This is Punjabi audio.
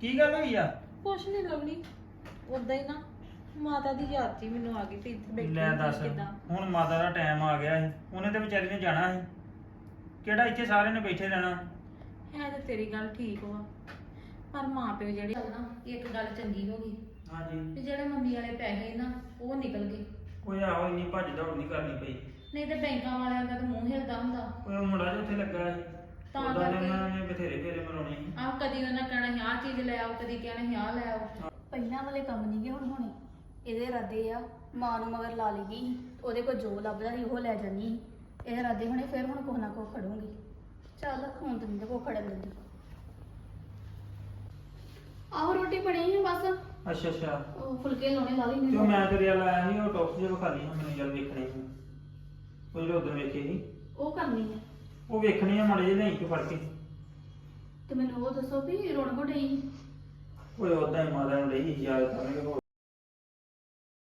ਕੀ ਗੱਲ ਹੋਈ ਆ? ਕੁਛ ਨਹੀਂ ਲਵਲੀ ਉਦਾਂ ਹੀ ਨਾ ਮਾਤਾ ਦੀ ਯਾਦ ਜੀ ਮੈਨੂੰ ਆ ਗਈ ਵੀ ਇੱਥੇ ਬੈਠੀ ਲੈ ਹੁੰਦੀ ਦੱਸ ਕਿੱਦਾਂ। ਹੁਣ ਮਾਤਾ ਦਾ ਟਾਈਮ ਆ ਗਿਆ ਸੀ ਉਹਨੇ ਤੇ ਵਿਚਾਰੀ ਨੇ ਜਾਣਾ ਸੀ। ਕਿਹੜਾ ਇੱਥੇ ਸਾਰੇ ਨੇ ਬੈਠੇ ਰਹਿਣਾ? ਹੈ ਤੇ ਤੇਰੀ ਗੱਲ ਠੀਕ ਵਾ ਪਰ ਮਾਂ ਪਿਓ ਜਿਹੜੇ ਆ ਨਾ ਇੱਕ ਗੱਲ ਚੰਗੀ ਹੋ ਗਈ। ਹਾਂਜੀ। ਵੀ ਜਿਹੜੇ ਮੰਮੀ ਵਾਲੇ ਪੈਸੇ ਨਾ ਉਹ ਨਿਕਲ ਗਏ। ਕੋਈ ਆਹੋ ਇੰਨੀ ਭੱਜ ਦੌੜ ਨਹੀਂ ਕਰਨੀ ਪਈ। ਨਹੀਂ ਤੇ ਬੈਂਕਾਂ ਵਾਲਿਆਂ ਦਾ ਤਾਂ ਮੂੰਹ ਹਿਲਦਾ ਹੁੰਦਾ। ਕੋਈ ਉਹ ਮੁੰਡਾ ਜਿਹਾ ਉੱਥੇ ਲੱਗਾ ਸੀ ਤਾਂ ਉਦਾਂ ਦੇ ਕਰਕੇ- ਉਹਨਾਂ ਬਥੇਰੇ ਫੇਰੇ ਮਰਾਉਣੇ ਸੀ ਆਹ ਕਦੀ ਉਹਨਾਂ ਕਹਿਣਾ ਸੀ ਆਹ ਚੀਜ਼ ਲੈ ਆਓ ਕਦੀ ਕਹਿਣਾ ਸੀ ਆਹ ਲੈ ਆਓ। ਪਹਿਲਾਂ ਵਾਲੇ ਕੰਮ ਨਹੀਂ ਗੇ ਹੁਣ ਹੋਣੇ। ਇਹਦੇ ਇਰਾਦੇ ਆ ਮਾਂ ਨੂੰ ਮਗਰ ਲਾ ਲਈਗੀ ਉਹਦੇ ਕੋਲ ਜੋ ਲੱਭਦਾ ਸੀ ਉਹ ਲੈ ਜਾਨੀ ਸੀ। ਇਹਦੇ ਇਰਾਦੇ ਹੋਣੇ ਫਿਰ ਹੁਣ ਕੁਛ ਨਾ ਕੁਛ ਖੜੂੰਗੀ। ਚੱਲ ਹੁਣ ਤਾਂ ਨਹੀਂ ਕੋ ਖੜਨ ਦਿੰਦੀ। ਆਹੋ ਰੋਟੀ ਬਣੀ ਹੈ ਬਸ। ਅੱਛਾ ਅੱਛਾ। ਉਹ ਫੁਲਕੇ ਲਾਉਣੇ ਲਾ ਲਈ ਤੇ ਉਹ ਮੈਂ ਤੇਰੇ ਵੱਲ ਆਇਆ ਸੀ ਉਹ ਟੌਪਸ ਜਿਹਾ ਵਿਖਾ ਲਈ ਮੈਨੂੰ ਯਾਰ ਵੇਖਣੇ ਸੀ। ਉਹ ਜਿਹੜੇ ਉਦੋਂ ਵੇਖੇ ਸੀ। ਉਹ ਕਰਨੀ ਹੈ ਉਹ ਵੇਖਣੀ ਆ ਮਾੜੇ ਜਿਹੇ ਨਹੀਂ ਕਿ ਫੜ ਕੇ। ਤੇ ਮੈਨੂੰ ਉਹ ਦੱਸੋ ਵੀ ਰੋਣ ਕੋ ਡਈ ਓਏ ਉਦਾਂ ਹੀ ਮਾਤਾ ਨੂੰ ਲਈ ਯਾਦ ਕਰਾਂਗੇ ਹੋਰ